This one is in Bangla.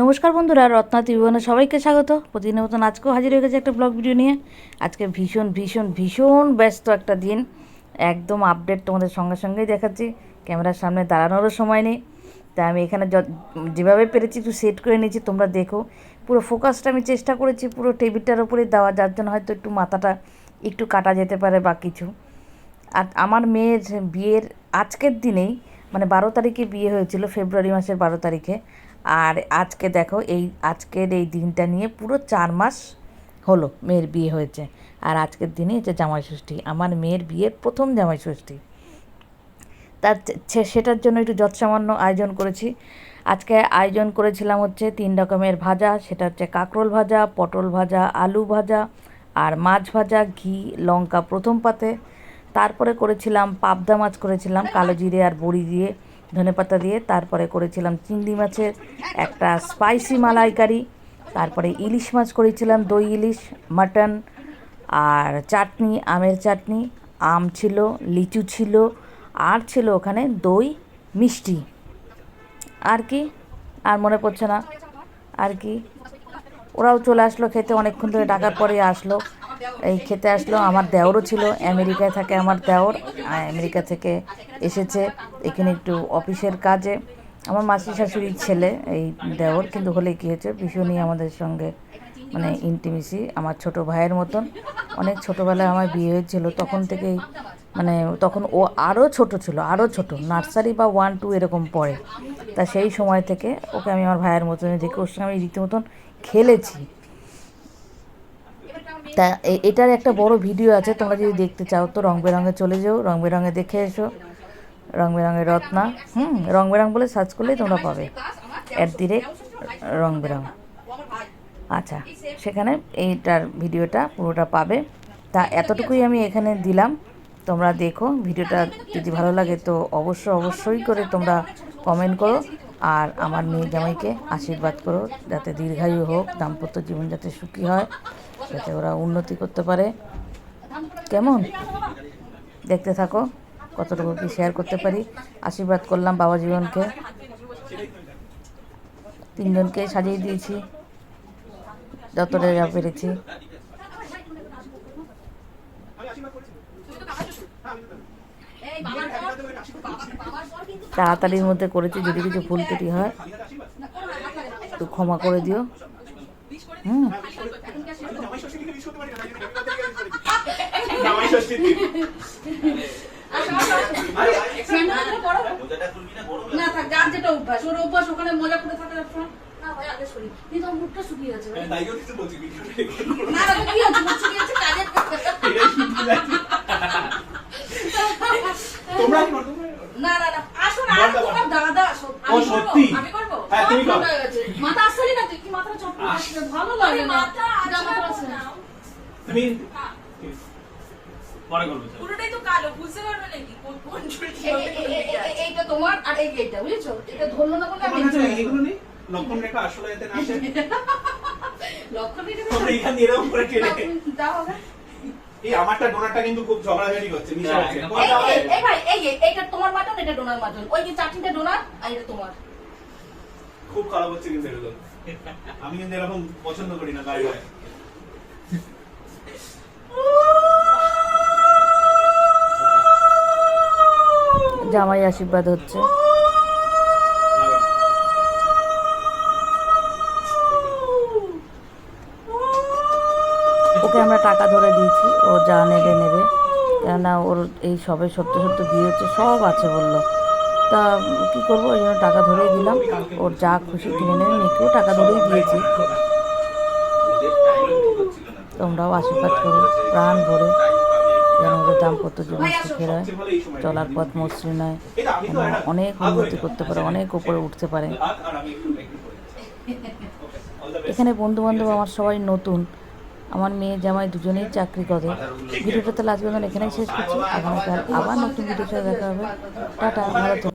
নমস্কার বন্ধুরা, রত্না ত্রিভুবনে সবাইকে স্বাগত। প্রতিদিনের মতন আজকেও হাজির হয়ে গেছে একটা ব্লগ ভিডিও নিয়ে। আজকে ভীষণ ভীষণ ভীষণ ব্যস্ত একটা দিন। একদম আপডেট তোমাদের সঙ্গে সঙ্গেই দেখাচ্ছি। ক্যামেরার সামনে দাঁড়ানোরও সময় নেই। তাই আমি এখানে যেভাবে পেরেছি একটু সেট করে নিয়েছি, তোমরা দেখো। পুরো ফোকাসটা আমি চেষ্টা করেছি, পুরো টেবিলটার ওপরে দেওয়া, যার জন্য হয়তো একটু মাথাটা একটু কাটা যেতে পারে বা কিছু। আর আমার মেয়ের বিয়ের আজকের দিনেই মানে বারো তারিখে বিয়ে হয়েছিল, ফেব্রুয়ারি মাসের বারো তারিখে। আর আজকে দেখো এই, আজকের এই দিনটা নিয়ে পুরো চার মাস হলো মেয়ের বিয়ে হয়েছে। আর আজকের দিনে হচ্ছে জামাই ষষ্ঠী, আমার মেয়ের বিয়ের প্রথম জামাই ষষ্ঠী। তার সেটার জন্য একটু যৎসামান্য আয়োজন করেছি। আজকে আয়োজন করেছিলাম হচ্ছে তিন রকমের ভাজা, সেটা হচ্ছে কাঁকরোল ভাজা, পটল ভাজা, আলু ভাজা, আর মাছ ভাজা, ঘি, লঙ্কা প্রথম পাতে। তারপরে করেছিলাম পাবদা মাছ করেছিলাম, কালো জিরে আর বড়ি দিয়ে। ধনেপাতা দিয়ে তারপরে করেছিলাম চিংড়ি মাছের একটা স্পাইসি মালাইকারি, তারপরে ইলিশ মাছ করেছিলাম দই ইলিশ মাটন আর চাটনি, আমের চাটনি, আম ছিল, লিচু ছিল, আর ছিল ওখানে দই, মিষ্টি। আর কি? আর মনে পড়ছে না? আর কি? ওরাও চলে আসলো, খেতে অনেকক্ষণ ধরে ডাকার পরে আসলো। এই খেতে আসলো, আমার দেওরও ছিল, আমেরিকায় থাকে আমার দেওর আমেরিকা থেকে এসেছে, এখানে একটু অফিসের কাজে। আমার মাসি শাশুড়ির ছেলে, এই দেওর, কিন্তু হলে কী হয়েছে, ভীষণই আমাদের সঙ্গে মানে ইন্টিমেসি আমার ছোট ভাইয়ের মতন। অনেক ছোটোবেলায় আমার বিয়ে হয়েছিল, তখন থেকেই মানে তখন ও আরও ছোট ছিল আরও ছোট। নার্সারি বা ওয়ান, টু এরকম পড়ে। তা সেই সময় থেকে ওকে আমি আমার ভাইয়ের মতন দেখে ওর সঙ্গে আমি রীতিমতন খেলেছি। তা এটার একটা বড় ভিডিও আছে, তোমরা যদি দেখতে চাও তো রং বেরঙে চলে যাও, রং বেরঙে দেখে এসো। রং বেরঙের রত্না, হুম, রং বেরং বলে সার্চ করলেই তোমরা পাবে। অ্যাট দি রেট রং বেরং আচ্ছা সেখানে এইটার ভিডিওটা পুরোটা পাবে। তা এতটুকুই আমি এখানে দিলাম। তোমরা দেখো, ভিডিওটা যদি ভালো লাগে তো অবশ্য অবশ্যই করে তোমরা কমেন্ট করো আর আমার মেয়ে জামাইকে আশীর্বাদ করো যাতে দীর্ঘায়ু হোক, দাম্পত্য জীবন যাতে সুখী হয়, যাতে ওরা উন্নতি করতে পারে। কেমন? দেখতে থাকো, কতটুকু কি শেয়ার করতে পারি? আশীর্বাদ করলাম বাবা জীবনকে। তিনজনকে সাজিয়ে দিয়েছি যতটা যা পেরেছি। তাড়াতাড়ির মধ্যে করেছি যদি কিছু ভুল ত্রুটি হয় একটু ক্ষমা করে দিও হুম। না থাক যার যেটা অভ্যাস ওর অভ্যাস ওখানে মজা করে থাকে সবসময়। না ভাই আগে সরি কিন্তু আমার মুখটা শুকিয়ে গেছে ভাই। তাই জন্য তো বলছি ভিডিওটা রেকর্ড করো। না না কি হচ্ছে মুখ শুকিয়ে গেছে কাজের এটাই শুনতে যাচ্ছি। তোমরা কি করো? না না না আসো না বলতে আর তোমার দাদা আসো ও, আমি আমি করব? হ্যাঁ, তুমি করো। ঠান্ডা হয়ে গেছে। মাথা আসলি না তুই কি মাথা চট আসছে ভালো লাগে না। যা মাথা আসছে তুমি পরে করব পুরোটাই তো কালো বুঝতে পারবে নাকি? কোন কোন চুল এই- কীভাবে এই- কোন এই- দিকে আছে। এই- এইটা তোমার আর এই এইটা বুঝেছ? এটা ধরলো না বলে আমি এইগুলো নেই? লক্ষণ রেখা আসলে যাতে না আসে। লক্ষণ দিতে তোমরা এখানে এরকম করে টেনে। দাও হবে এই আমারটা ডোনারটা কিন্তু খুব ঝগড়াঝাড়ি করছে মিশে হ্যাঁ, যাচ্ছে। এই তাহলে এই- এই ভাই এই যে তোমার মাটন এটা ডোনার মাটন ওই যে চাটনিটা ডোনার আর এটা তোমার। খুব খারাপ হচ্ছে কিন্তু এগুলো আমি কিন্তু এরকম পছন্দ করি না গায়ে গায়ে জামাই আশীর্বাদ হচ্ছে। ওকে আমরা টাকা ধরে দিয়েছি, ও যা নেবে নেবে। কেননা ওর এই সবে সত্য সত্য বিয়ে হচ্ছে, সব আছে বলল। তা কী করব ওই জন্য টাকা ধরেই দিলাম। ওর যা খুশি কিনে নেবে মেয়েকেও টাকা ধরেই দিয়েছি। তোমরাও আশীর্বাদ করো, প্রাণ ভরে। যেন ওদের দাম্পত্য জীবন সুখের হয় চলার পথ মসৃণ হয় অনেক উন্নতি করতে পারে, অনেক উপরে উঠতে পারে. এখানে বন্ধু বান্ধব আমার সবাই নতুন। আমার মেয়ে জামাই দুজনেই চাকরি করে। ভিডিওটা তাহলে আজকে এখানেই শেষ করছি। আগামীকাল আবার নতুন ভিডিওর সাথে দেখা হবে। টাটা, ভালো।